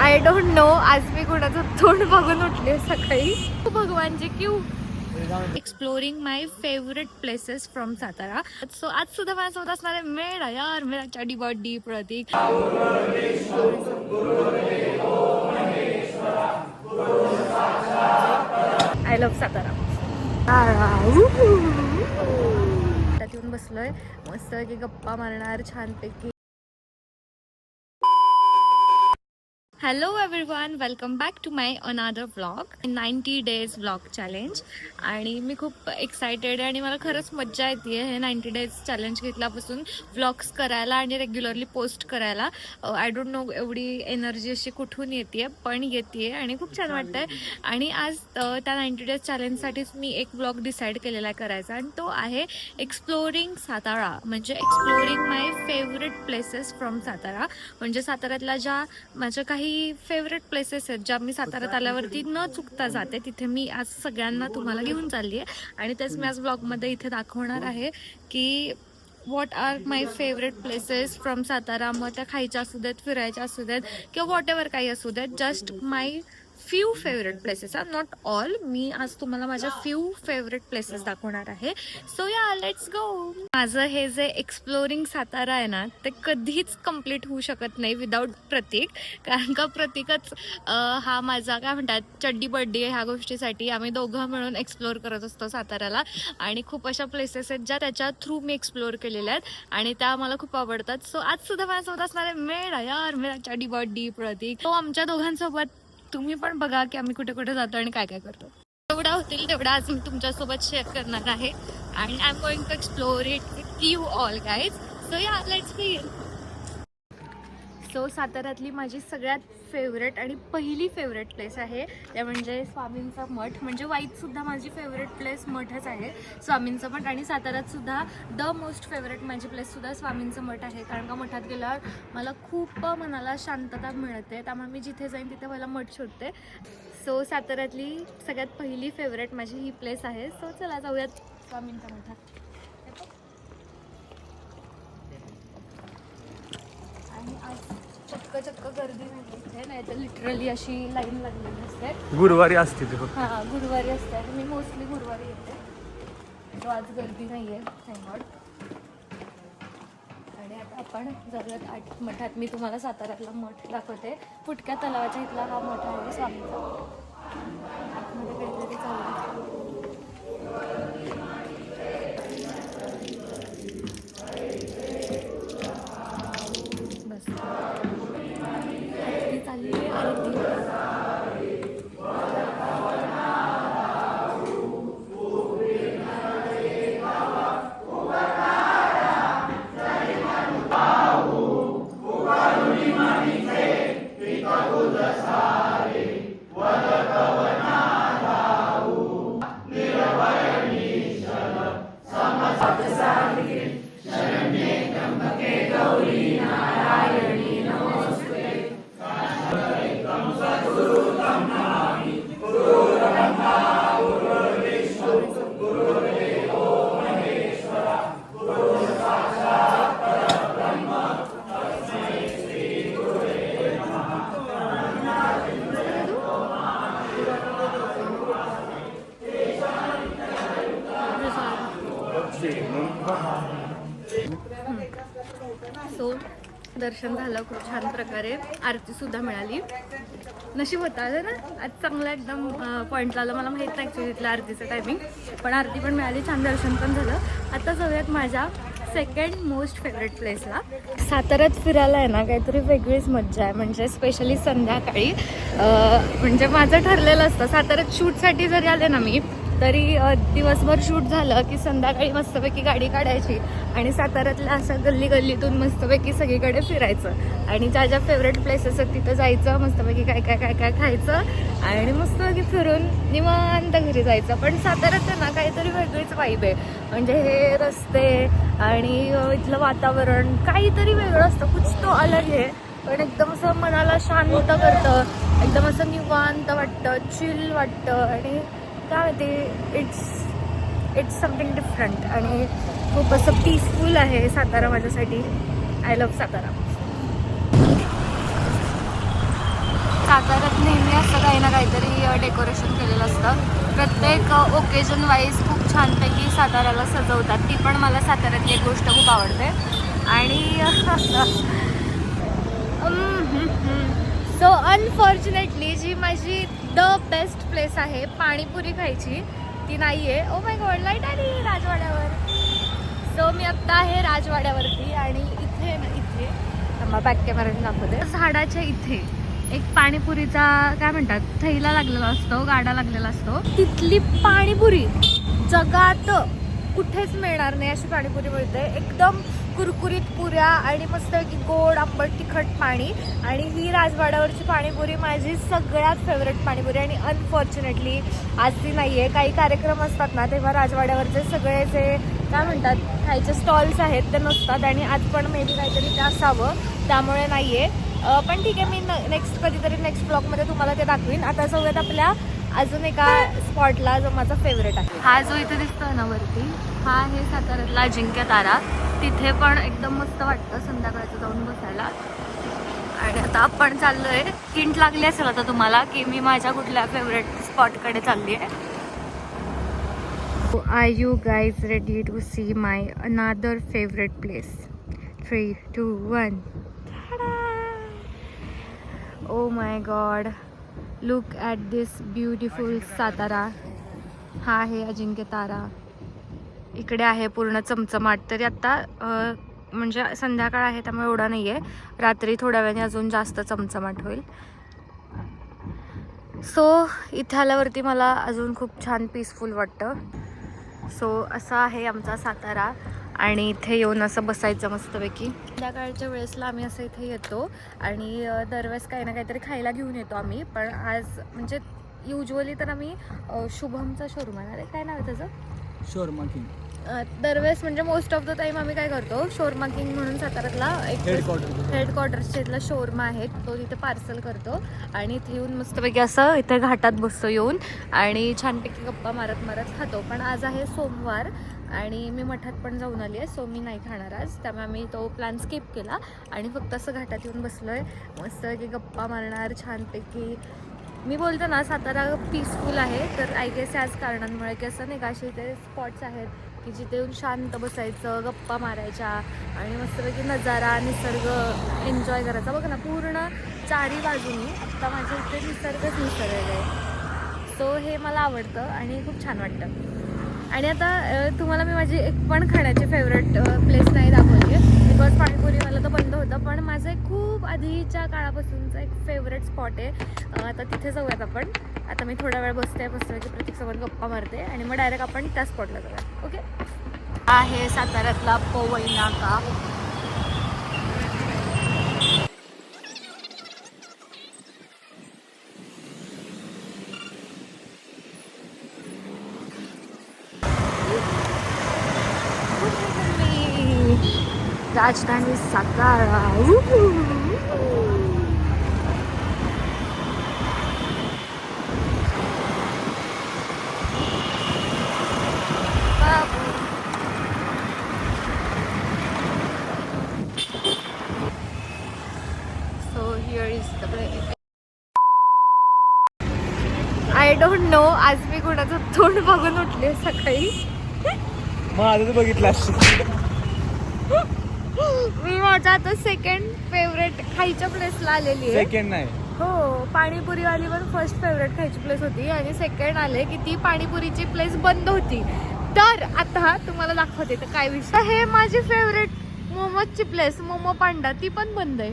I don't no आज मी कुणाचं तोंड बघून उठले सकाळी. भगवानचे Q. Exploring my favourite places from Satara so आज सुद्धा माझ्यासोबत असणार आहे यार मेरा चडी buddy Pratik. I love Satara त्यात येऊन बसलोय. मस्त की गप्पा मारणार छानपैकी. Hello everyone welcome back to my another vlog ninety days vlog challenge आणि मी खूप एक्सायटेड आहे आणि मला खरंच मज्जा येते हे नाईन्टी डेज चॅलेंज घेतल्यापासून व्लॉग्स करायला आणि रेग्युलरली पोस्ट करायला. आय डोंट नो एवढी एनर्जी अशी कुठून येते पण येते आणि खूप छान वाटतं आहे आणि आज त्या नाईन्टी डेज चॅलेंजसाठीच मी एक ब्लॉग डिसाईड केलेला आहे करायचा आणि तो आहे एक्सप्लोरिंग सातारा. म्हणजे exploring my favourite places from Satara. म्हणजे साताऱ्यातल्या ज्या माझ्या काही फेवरेट प्लेसेस आहेत ज्या मी साताऱ्यात आल्यावरती न चुकता जाते तिथे मी आज सगळ्यांना तुम्हाला घेऊन चालली आहे आणि तेच मी आज ब्लॉगमध्ये इथे दाखवणार आहे की what are my favourite places from Satara? मग त्या खायच्या असू देत फिरायच्या असू देत किंवा वॉट एव्हर काही असू देत just my few favourite places are not all मी आज तुम्हाला माझ्या फ्यू फेवरेट प्लेसेस दाखवणार आहे. सो या लेट्स गो माझं हे जे एक्सप्लोरिंग सातारा आहे ना ते कधीच कंप्लीट होऊ शकत नाही विदाऊट प्रतीक. कारण का प्रतीकच हा माझा काय म्हणतात चड्डी बड्डी ह्या गोष्टीसाठी. आम्ही दोघं मिळून एक्सप्लोअर करत असतो साताऱ्याला. आणि खूप अशा प्लेसेस आहेत ज्या त्याच्या थ्रू मी एक्सप्लोअर केलेल्या आहेत. आणि त्या मला खूप आवडतात. सो आज सुद्धा माझ्यासोबत असणारे आहे यार मेरा चड्डी बड्डी प्रतीक. तो आमच्या दोघांसोबत तुम्ही पण बघा की आम्ही कुठे कुठे जातो आणि काय काय करतो. तेवढा होतील तेवढा आज मी तुमच्यासोबत शेअर करणार आहे. आणि I am going to explore it with you all guys so या लेट्स बी सो साताऱ्यातली माझी सगळ्यात फेवरेट आणि पहिली फेवरेट प्लेस आहे. ते म्हणजे स्वामींचा मठ. म्हणजे वाईटसुद्धा माझी फेवरेट प्लेस मठच आहे. स्वामींचं मठ आणि साताऱ्यातसुद्धा द मोस्ट फेवरेट माझी प्लेससुद्धा स्वामींचं मठ आहे. कारण का मठात गेल्यावर मला खूप मनाला शांतता मिळते. त्यामुळे मी जिथे जाईन तिथे मला मठ शोधते. सो साताऱ्यातली सगळ्यात पहिली फेवरेट माझी ही प्लेस आहे. सो चला जाऊयात स्वामींच्या मठात. आणि आज चक्क चक्क गर्दी नाही इथे नाही तर लिटरली अशी लाईन लागलेली असते. गुरुवारी असते ते फक्त. हां गुरुवारी असते. आणि मी मोस्टली गुरुवारी येते. तो आज गर्दी नाही आहे थँगॉड आणि आता आपण जाऊयात आठ मठात. मी तुम्हाला साताऱ्यातला मठ दाखवते. फुटक्या तलावाच्या इथला हा मठ आहे स्वामीचा. आतमध्ये काहीतरी चालू सो दर्शन झालं खूप छान प्रकारे. आरती सुद्धा मिळाली. नशीब होता. आलं ना आज चांगला एकदम पॉईंट झालं मला माहीत नाही ॲक्च्युली तिथलं आरतीचं टायमिंग पण आरती पण मिळाली छान दर्शन पण झालं. आता जाऊयात माझ्या सेकंड मोस्ट फेवरेट प्लेसला साताऱ्यात फिरायला आहे ना काहीतरी वेगळीच मज्जा आहे. म्हणजे स्पेशली संध्याकाळी म्हणजे माझं ठरलेलं असतं. साताऱ्यात शूटसाठी जरी आले ना मी तरी दिवसभर शूट झालं की संध्याकाळी मस्तपैकी गाडी काढायची आणि साताऱ्यातल्या असं गल्ली गल्लीतून मस्तपैकी सगळीकडे फिरायचं. आणि ज्या ज्या फेवरेट प्लेसेस आहेत तिथं जायचं मस्तपैकी काय काय काय काय खायचं आणि मस्तपैकी फिरून निवांत घरी जायचं. पण साताऱ्यात ना काहीतरी वेगळीच वाईब आहे. म्हणजे हे रस्ते आणि इथलं वातावरण काहीतरी वेगळं असतं. कुछ तो अलग आहे. पण एकदम असं मनाला शांत करतं. एकदम असं निवांत वाटतं चिल वाटतं आणि काय माहिती इट्स इट्स समथिंग डिफरंट आणि खूप असं पीसफुल आहे सातारा माझ्यासाठी. I love Satara. साताऱ्यात नेहमी असं काही ना काहीतरी डेकोरेशन केलेलं असतं. प्रत्येक ओकेजन वाईज खूप छानपैकी साताऱ्याला सजवतात. ती पण मला साताऱ्यातली एक गोष्ट खूप आवडते. आणि सो अनफॉर्च्युनेटली जी माझी द बेस्ट प्लेस आहे पाणीपुरी खायची. ती नाही आहे ओ माय गॉड लाइट आली राजवाड्यावर. सो मी आत्ता आहे राजवाड्यावरती आणि इथे ना इथे. थांबा बॅक कॅमेऱ्याने दाखवते. झाडाच्या इथे एक पाणीपुरीचा काय म्हणतात थैला लागलेला असतो गाडा लागलेला असतो. तिथली पाणीपुरी जगात कुठेच मिळणार नाही अशी पाणीपुरी मिळते. एकदम कुरकुरीत पुऱ्या आणि मस्त की गोड आंबट तिखट पाणी. आणि ही राजवाड्यावरची पाणीपुरी माझी सगळ्यात फेवरेट पाणीपुरी आणि अनफॉर्च्युनेटली आज ती नाही आहे काही कार्यक्रम असतात ना तेव्हा राजवाड्यावरचे सगळे जे काय म्हणतात खायचे स्टॉल्स आहेत ते नसतात आणि आज पण मे बी काहीतरी ते असावं त्यामुळे नाही आहे पण ठीक आहे मी नेक्स्ट कधीतरी नेक्स्ट ब्लॉगमध्ये तुम्हाला ते दाखवीन. आता जाऊयात आपल्या अजून एका स्पॉटला जो माझा फेवरेट आहे. हा जो इथे दिसतोय ना वरती हा आहे साताऱ्यातला अजिंक्य तारा. तिथे पण एकदम मस्त वाटतं संध्याकाळचं जाऊन बसायला. आणि आता आपण चाललोय हिंट लागली असेल आता तुम्हाला की मी माझ्या कुठल्या फेवरेट स्पॉटकडे चालली आहे are you guys ready to see my another favourite place three two one oh my god look at this beautiful Satara हा आहे अजिंक्य तारा. इकडे आहे पूर्ण चमचमाट. तरी आत्ता म्हणजे संध्याकाळ आहे त्यामुळे एवढा नाही आहे रात्री थोड्या वेळाने अजून जास्त चमचमाट होईल. सो इथे आल्यावरती मला अजून खूप छान पीसफुल वाटतं. सो असा आहे आमचा सातारा. आणि इथे येऊन असं बसायचं मस्तपैकी. संध्याकाळच्या वेळेसला आम्ही असं इथे येतो आणि दरवेळेस काही ना काहीतरी खायला घेऊन येतो आम्ही. पण आज म्हणजे युजली तर आम्ही शुभमचा शोरूम आहे ना रे? काय नाव आहे त्याचं? Shawarma king. दरवेळेस म्हणजे मोस्ट ऑफ द टाईम आम्ही काय करतो शोरमा किंग म्हणून साताऱ्यातला एक हेडक्वार्टर हेडक्वार्टर्सच्या इथला शोरमा आहे. तो तिथे पार्सल करतो आणि इथे येऊन मस्तपैकी असं इथे घाटात बसतो येऊन आणि छानपैकी गप्पा मारत मारत खातो. पण आज आहे सोमवार आणि मी मठात पण जाऊन आली आहे सो मी नाही खाणार आज. त्यामुळे आम्ही तो प्लॅन स्किप केला आणि फक्त असं घाटात येऊन बसलो आहे मस्तपैकी गप्पा मारणार छानपैकी. मी बोलतो ना सातारा पीसफुल आहे तर आय गेस याच कारणांमुळे की असं नाही का असे ते स्पॉट्स आहेत की जिथे येऊन शांत बसायचं गप्पा मारायच्या आणि मस्तपैकी नजारा निसर्ग एन्जॉय करायचा. बघ ना पूर्ण चारी बाजूनी आत्ता माझ्या इथे निसर्गच निसर्ग आहे. सो हे मला आवडतं आणि खूप छान वाटतं. आणि आता तुम्हाला मी माझी एक पण खाण्याची फेवरेट प्लेस नाही दाखवली आहे बिकॉज पाणीपुरी मला तर बंद होतं पण माझं एक खूप आधीच्या काळापासूनचं एक फेवरेट स्पॉट आहे. आता तिथे जाऊयात आपण. आता मी थोडा वेळ बसते बसवायची प्रत्येकसोबत गप्पा मारते आणि मग डायरेक्ट आपण त्या स्पॉटला जाऊया ओके आहे साताऱ्यातला पवई नाका राजधानी सातारा. आय डोंट नो आज मी कुणाचं तोंड बघून उठले सकाळी. बघितलं मी माझ्या आता सेकंड फेवरेट खायच्या प्लेसला आलेली आहे. सेकंड नाही. हो पाणीपुरीवाली पण फर्स्ट फेवरेट खायची प्लेस होती आणि सेकंड आले की ती पाणीपुरीची प्लेस बंद होती. तर आता तुम्हाला दाखवते तर काय विषय हे माझी फेवरेट मोमोजची प्लेस मोमो पांडा ती पण बंद आहे.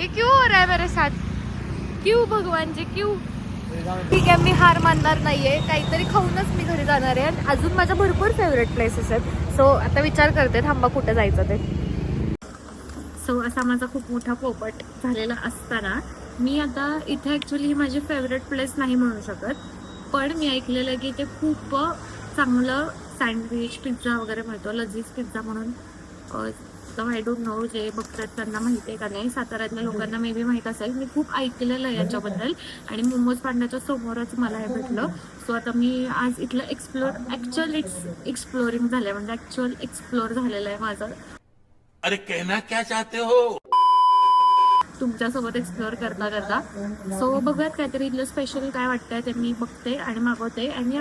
ये क्यों हो रहा है मेरे साथ? क्यों भगवान जी क्यों? ठीक आहे मी हार मानणार नाहीये. काहीतरी खाऊनच मी घरी जाणार आहे. आणि अजून माझ्या भरपूर फेवरेट प्लेसेस आहेत. सो आता विचार करते थांबा कुठे जायचं ते? सो असा माझा खूप मोठा पोपट झालेला असताना मी आता इथे ॲक्च्युली ही माझी फेवरेट प्लेस नाही म्हणू शकत पण मी ऐकलेलं आहे की इथे खूप चांगलं सँडविच पिझ्झा वगैरे मिळतो लजीज पिझ्झा म्हणून. आय डोंट नो जे बघतात त्यांना माहिती आहे का नाही साताऱ्यातल्या लोकांना मे बी माहीत असेल. मी खूप ऐकलेलं आहे याच्याबद्दल आणि मोमोज पाडण्याच्या समोरच मला हे भेटलं. सो आता मी आज इथलं एक्सप्लोर ॲक्च्युअल एक्स एक्सप्लोरिंग झालं आहे म्हणजे ॲक्च्युअल एक्सप्लोर झालेलं आहे माझं. अरे कहना क्या चाहते हो? तुमच्यासोबत एक्सप्लोअर करता करता. सो बघूयात काहीतरी इथलं स्पेशल काय वाटतंय ते मी बघते आणि मागवते. आणि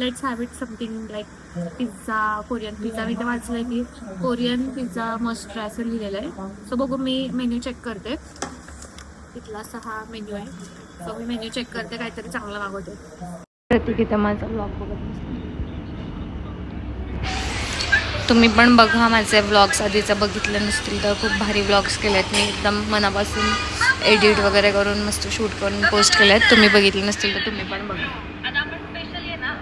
let's have it something like pizza Korean pizza मी तर वाचलंय की कोरियन पिझ्झा मस्ट ट्राय असं लिहिलेलं आहे. सो बघू मी मेन्यू चेक करते. इथला सहा मेन्यू आहे. सो मी मेन्यू चेक करते काहीतरी चांगलं मागवते. प्रतीक इथं माझा ब्लॉग बघत तुम्ही पण बघा माझे व्लॉग्स आधीचे बघितले नसतील तर खूप भारी व्लॉग्स केलेत. मी एकदम मनापासून एडिट वगैरे करून मस्त शूट करून पोस्ट केले आहेत तुम्ही बघितले नसतील तर तुम्ही पण बघा. आता आपण स्पेशली ना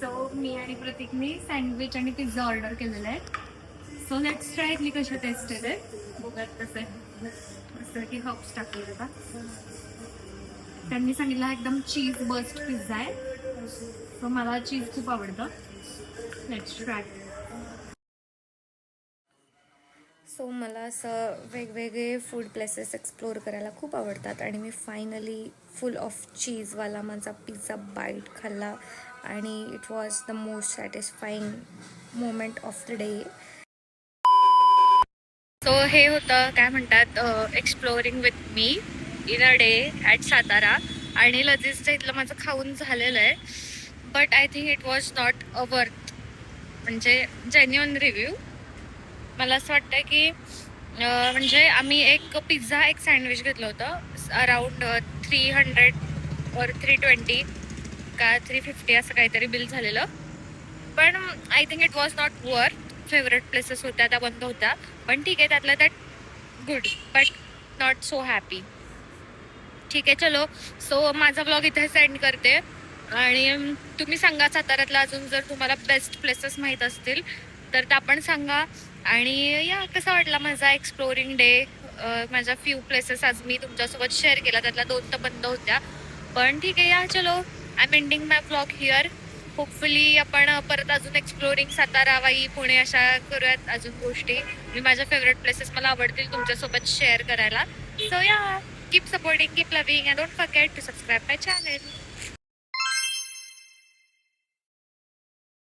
सो मी आणि प्रतीकनी सँडविच आणि पिझ्झा ऑर्डर केलेला आहे. सो लेट्स ट्राय इथली कशी टेस्ट आहे बघत कसं आहे. असं की हॉप्स टाकले का त्यांनी सांगितलं हा एकदम चीज बस्ट पिझ्झा आहे. सो मला चीज खूप आवडतं. नेक्स्ट ट्राय सो मला असं वेगवेगळे फूड प्लेसेस एक्सप्लोअर करायला खूप आवडतात आणि मी फायनली फुल ऑफ चीजवाला माझा पिझ्झा बाईट खाल्ला आणि it was the most satisfying moment of the day so हे होतं काय म्हणतात exploring with me in a day at Satara. आणि लजीजचं इथलं माझं खाऊन झालेलं आहे. But I think it was not a worth म्हणजे जेन्युअन रिव्ह्यू मला असं वाटतं की म्हणजे आम्ही एक पिझ्झा एक सँडविच घेतलं होतं. अराउंड थ्री हंड्रेड और थ्री ट्वेंटी का थ्री फिफ्टी असं काहीतरी बिल झालेलं. पण I think it was not worth favourite places होत्या त्या बंद होत्या. पण ठीक आहे त्यातलं त्यात good but not so happy ठीक आहे चलो. सो माझा ब्लॉग इथे सेंड करते. आणि तुम्ही सांगा साताऱ्यातला अजून जर तुम्हाला बेस्ट प्लेसेस माहीत असतील तर त्या पण सांगा. आणि या कसा वाटला माझा एक्सप्लोरिंग डे माझ्या फ्यू प्लेसेस आज मी तुमच्यासोबत शेअर केला. त्यातल्या दोन तर बंद होत्या. पण ठीक आहे या चलो. I am ending my blog here hopefully आपण परत अजून एक्सप्लोरिंग सातारा वाई पुणे अशा करूयात अजून गोष्टी. मी माझ्या फेवरेट प्लेसेस मला आवडतील तुमच्यासोबत शेअर करायला. सो या. Keep supporting, keep loving and don't forget to subscribe my channel.